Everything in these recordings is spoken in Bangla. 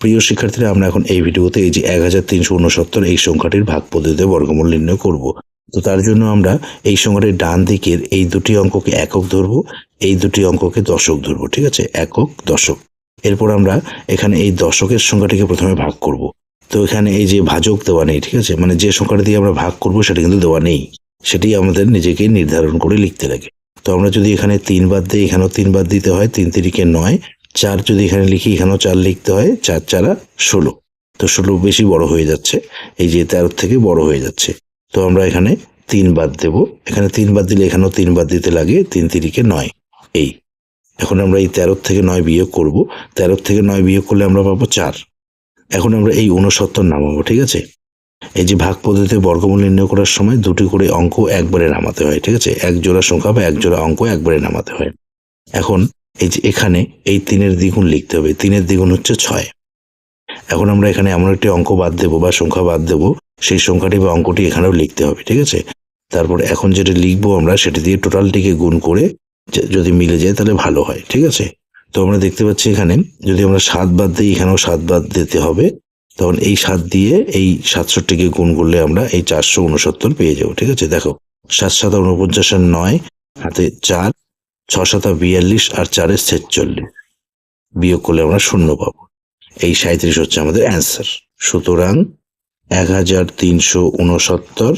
প্রিয় শিক্ষার্থীরা, আমরা এখন এই ভিডিওতে এই যে এক হাজার তিনশো উনসত্তর এই সংখ্যাটির ভাগ পদ্ধতিতে বর্গমূল নির্ণয় করব। তো তার জন্য আমরা এই সংখ্যাটির ডান দিকের এই দুটি অঙ্ককে একক ধরবো, এই দুটি অঙ্ককে দশক ধরবো, ঠিক আছে? একক, দশক। এরপর আমরা এখানে এই দশকের সংখ্যাটিকে প্রথমে ভাগ করব। তো এখানে এই যে ভাজক দেওয়া নেই, ঠিক আছে? মানে যে সংখ্যাটা দিয়ে আমরা ভাগ করব, সেটা কিন্তু দেওয়া নেই। সেটি আমাদের নিজেকে নির্ধারণ করে লিখতে লাগে। তো আমরা যদি এখানে তিন বাদ দিই, এখানেও তিন বাদ দিতে হয়, তিন তিরিকে নয় চার যদি এখানে লিখি, এখানেও চার লিখতে হয়, চার চারা ষোলো। তো ষোলো বেশি বড় হয়ে যাচ্ছে, এই যে তেরোর থেকে বড় হয়ে যাচ্ছে। তো আমরা এখানে তিন বাদ দেব। এখানে তিন বাদ দিলে এখানেও তিন বাদ দিতে লাগে, তিন তিরিকে নয়। এই। এখন আমরা এই তেরোর থেকে নয় বিয়োগ করব। তেরোর থেকে নয় বিয়োগ করলে আমরা পাবো চার। এখন আমরা এই উনসত্তর নামাবো, ঠিক আছে? এই যে ভাগ পদ্ধতিতে বর্গমূল নির্ণয় করার সময় দুটি করে অঙ্ক একবারে নামাতে হয়, ঠিক আছে? এক জোড়া সংখ্যা বা এক জোড়া অঙ্ক একবারে নামাতে হয়। এখন এই যে এখানে এই তিনের দ্বিগুণ লিখতে হবে। তিনের দ্বিগুণ হচ্ছে ছয়। এখন আমরা এখানে এমন একটি অঙ্ক বাদ দেবো বা সংখ্যা বাদ দেবো। সেই সংখ্যাটি বা অঙ্কটি এখানেও লিখতে হবে, ঠিক আছে? তারপর এখন যেটা লিখব আমরা সেটা দিয়ে টোটালটিকে গুণ করে যদি মিলে যায় তাহলে ভালো হয়, ঠিক আছে? তো আমরা দেখতে পাচ্ছি এখানে, যদি আমরা সাত বাদ দিই, এখানেও সাত বাদ দিতে হবে। তখন এই সাত দিয়ে এই সাতষট্টিকে গুণ করলে আমরা এই চারশো উনসত্তর পেয়ে যাব, ঠিক আছে? দেখো, সাত সাত উনপঞ্চাশ নয়, হাতে চার ছ সাতা বিয়াল্লিশ আর চারের ছেচল্লিশ। বিয়োগ করলে আমরা শূন্য পাবো। এই সাঁত্রিশ হচ্ছে আমাদের অ্যান্সার। সুতরাং এক হাজার তিনশো উনসত্তর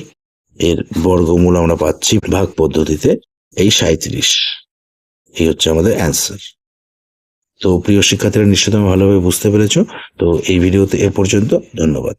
এর বর্গমূল আমরা পাচ্ছি ভাগ পদ্ধতিতে এই সাঁত্রিশ এই হচ্ছে আমাদের অ্যান্সার। তো প্রিয় শিক্ষার্থীরা, নিশ্চয়ই তুমি ভালোভাবে বুঝতে পেরেছ। তো এই ভিডিওতে এ পর্যন্ত। ধন্যবাদ।